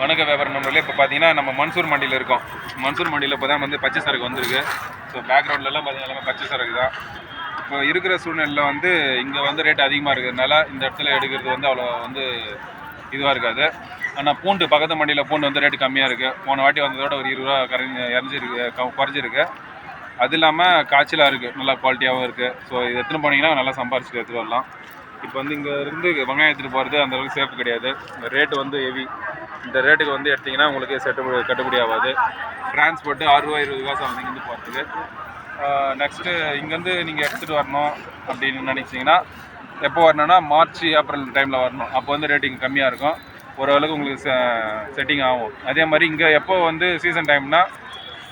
வணக்க வியாபார நண்பர்களே இப்போ பார்த்தீங்கன்னா நம்ம மன்சூர் மண்டியில் இருக்கோம். மன்சூர் மண்டியில் இப்போ தான் வந்து பச்சை சரக்கு வந்திருக்கு. ஸோ பேக்ரவுண்ட்லலாம் பார்த்தீங்கன்னா எல்லாமே பச்சை சரக்கு தான். இப்போ இருக்கிற சூழ்நிலையில் வந்து இங்கே வந்து ரேட் அதிகமாக இருக்கிறதுனால இந்த இடத்துல எடுக்கிறது வந்து அவ்வளோ வந்து இதுவாக இருக்காது. ஆனால் பூண்டு பக்கத்து மண்டியில் பூண்டு வந்து ரேட்டு கம்மியாக இருக்குது போன வாட்டி வந்ததோட ஒரு இருபது ரூபா கரைஞ்சி இறஞ்சிருக்கு க- குறைஞ்சிருக்கு. அது இல்லாமல் காய்ச்சலாக இருக்குது நல்லா குவாலிட்டியாகவும் இருக்குது ஸோ இது எடுத்துன்னு போனீங்கன்னா நல்லா சம்பாரிச்சு எடுத்துகிட்டு வரலாம். இப்போ வந்து இங்கே இருந்து வெங்காயம் எடுத்துகிட்டு போகிறது அந்தளவுக்கு சேஃப் கிடையாது. ரேட்டு வந்து ஹெவி இந்த ரேட்டுக்கு வந்து எடுத்திங்கன்னா உங்களுக்கு செட்டு கட்டுப்படி ஆகாது. டிரான்ஸ்போர்ட்டு ஆறுரூவா இருபது ரூபா சம்திங் இங்கேருந்து போகிறதுக்கு நெக்ஸ்ட்டு இங்கேருந்து நீங்கள் எடுத்துகிட்டு வரணும் அப்படின்னு நினச்சிங்கன்னா எப்போ வரணும்னா மார்ச் ஏப்ரல் டைமில் வரணும். அப்போ வந்து ரேட்டிங் கம்மியாக இருக்கும். ஓரளவுக்கு உங்களுக்கு செட்டிங் ஆகும். அதே மாதிரி இங்கே எப்போ வந்து சீசன் டைம்னால்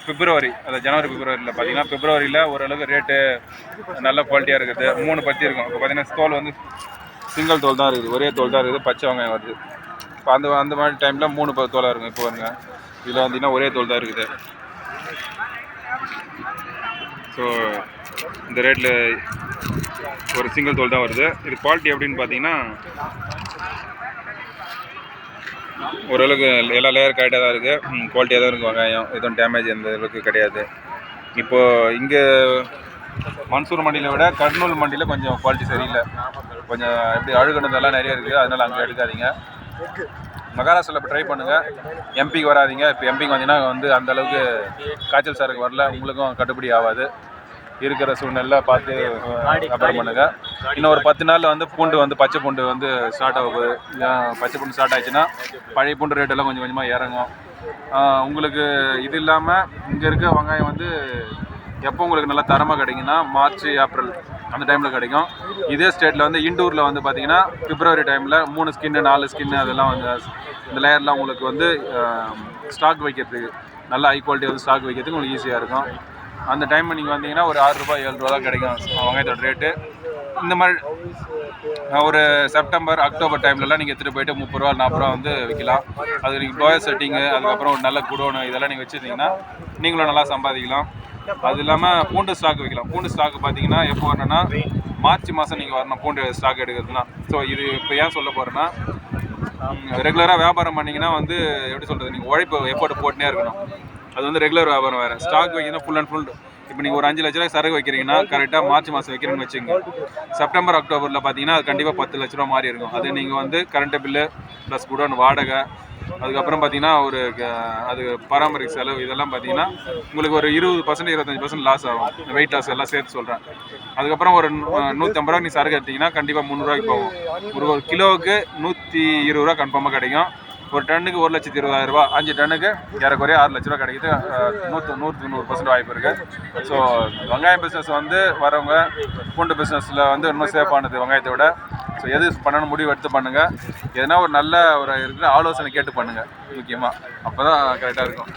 பிப்ரவரி அந்த ஜனவரி பிப்ரவரியில் பார்த்தீங்கன்னா பிப்ரவரியில் ஓரளவுக்கு ரேட்டு நல்ல குவாலிட்டியாக இருக்குது. மூணு பத்தி இருக்கும். இப்போ பார்த்தீங்கன்னா தோல் வந்து சிங்கிள் தோல் தான் இருக்குது. ஒரே தோல் தான் இருக்குது. பச்சை வெங்காயம் வருது. இப்போ அந்த அந்த மாதிரி டைமில் மூணு தோலாக இருக்கும். இப்போ வந்து இதில் வந்தீங்கன்னா ஒரே தோல் தான் இருக்குது. ஸோ இந்த ரேட்டில் ஒரு சிங்கிள் தோல் தான் வருது. இது குவாலிட்டி எப்படின்னு பார்த்தீங்கன்னா ஓரளவுக்கு எல்லா லேயர் கரெக்டாக தான் இருக்குது குவாலிட்டியாக தான் இருக்குது வெங்காயம். எதுவும் டேமேஜ் எந்த அளவுக்கு கிடையாது. இப்போது இங்கே மன்சூர் மண்டியில் விட கர்னூல் மண்டியில் கொஞ்சம் குவாலிட்டி சரியில்லை. கொஞ்சம் எப்படி அழுகுனதெல்லாம் நிறைய இருக்குது அதனால் அங்கே எடுக்காதீங்க. மகாராஷ்டிராவில் இப்போ ட்ரை பண்ணுங்கள் எம்பிக்கு வராதீங்க. இப்போ எம்பிக்கு வந்தீங்கன்னா வந்து அந்தளவுக்கு காய்ச்சல் சாருக்கு வரல. உங்களுக்கும் கட்டுப்படி ஆகாது. இருக்கிற சூழ்நிலை பார்த்து அப்புறம் பண்ணுங்கள் இன்னும் ஒரு பத்து நாளில் வந்து பூண்டு வந்து பச்சை பூண்டு வந்து ஸ்டார்ட் ஆக போகுது. ஏன் பச்சை பூண்டு ஸ்டார்ட் ஆயிடுச்சுன்னா பழைய பூண்டு ரேட் எல்லாம் கொஞ்சம் கொஞ்சமாக இறங்கும். உங்களுக்கு இது இல்லாமல் இங்கே இருக்க வெங்காயம் வந்து எப்போ உங்களுக்கு நல்லா தரமாக கிடைக்குன்னா மார்ச் ஏப்ரல் அந்த டைமில் கிடைக்கும். இதே ஸ்டேட்டில் வந்து இண்டூரில் வந்து பார்த்தீங்கன்னா பிப்ரவரி டைமில் மூணு ஸ்கின்னு நாலு ஸ்கின்னு அதெல்லாம் வந்து இந்த லேயர்லாம் உங்களுக்கு வந்து ஸ்டாக் வைக்கிறதுக்கு நல்ல ஹை குவாலிட்டி வந்து ஸ்டாக் வைக்கிறதுக்கு உங்களுக்கு ஈஸியாக இருக்கும். அந்த டைம் நீங்கள் வந்தீங்கன்னா ஒரு ஆறு ரூபாய் ஏழு ரூபா தான் கிடைக்கும். வெங்காயத்தோட ரேட்டு இந்த மாதிரி ஒரு செப்டம்பர் அக்டோபர் டைம்லலாம் நீங்கள் எடுத்துகிட்டு போயிட்டு முப்பது ரூபா நாற்பது ரூபா வந்து விற்கலாம். அது நீங்கள் டோயர் செட்டிங்கு அதுக்கப்புறம் ஒரு நல்ல குடோனு இதெல்லாம் நீங்கள் வச்சுருந்தீங்கன்னா நீங்களும் நல்லா சம்பாதிக்கலாம். அது இல்லாமல் பூண்டு ஸ்டாக் வைக்கலாம் பூண்டு ஸ்டாக் பார்த்தீங்கன்னா எப்போ வரணும்னா மார்ச் மாதம் நீங்கள் வரணும் பூண்டு ஸ்டாக் எடுக்கிறதுனா ஸோ இது இப்போ ஏன் சொல்ல போகிறேன்னா ரெகுலராக வியாபாரம் பண்ணிங்கன்னா வந்து எப்படி சொல்கிறது நீங்கள் உழைப்பு எஃபோர்ட் போட்டுனே இருக்கணும். அது வந்து ரெகுலர் வியாபாரம் வேறு. ஸ்டாக் வைக்கணும் ஃபுல் அண்ட் ஃபுல் இப்போ நீங்கள் ஒரு அஞ்சு லட்ச ரூபாய் சரக்கு வைக்கிறீங்கன்னா கரெக்டாக மார்ச் மாதம் வைக்கிறீங்கன்னு வச்சுங்க செப்டம்பர் அக்டோபரில் பார்த்தீங்கன்னா அது கண்டிப்பாக பத்து லட்ச ரூபா மாறி இருக்கும். அது நீங்கள் வந்து கரண்ட் பில்லு ப்ளஸ் குடோன் வாடகை அதுக்கப்புறம் பார்த்தீங்கன்னா ஒரு க- அது பராமரிப்பு செலவு இதெல்லாம் பார்த்தீங்கன்னா உங்களுக்கு ஒரு இருபது பர்சன்ட் இருபத்தஞ்சு பர்சன்ட் லாஸ் ஆகும். வெயிட் லாஸ் எல்லாம் சேர்த்து சொல்கிறேன் அதுக்கப்புறம் ஒரு நூ- நூற்றம்பது ரூபா நீ சரக்கு எடுத்தீங்கன்னா கண்டிப்பாக முந்நூறுரூவாய்க்கு போகும். ஒரு ஒரு கிலோவுக்கு நூற்றி இருபது ரூபா கன்ஃபார்மாக கிடைக்கும். ஒரு டன்னுக்கு ஒரு லட்சத்தி இருபதாயிரம் அஞ்சு டன்னுக்கு ஏறக்குறைய ஆறு லட்ச ரூபா கிடைக்குது. நூற்று நூற்று நூறு பர்சன்ட் வாய்ப்பு இருக்குது ஸோ வெங்காயம் பிஸ்னஸ் வந்து வரவங்க பூண்டு பிஸ்னஸில் வந்து இன்னும் சேஃபானது வெங்காயத்தை விட. ஸோ எது பண்ணணும் முடிவு எடுத்து பண்ணுங்கள் எதனா ஒரு நல்ல ஒரு இருக்கிற ஆலோசனை கேட்டு பண்ணுங்கள் முக்கியமாக அப்போ தான் கரெக்டாக இருக்கும்.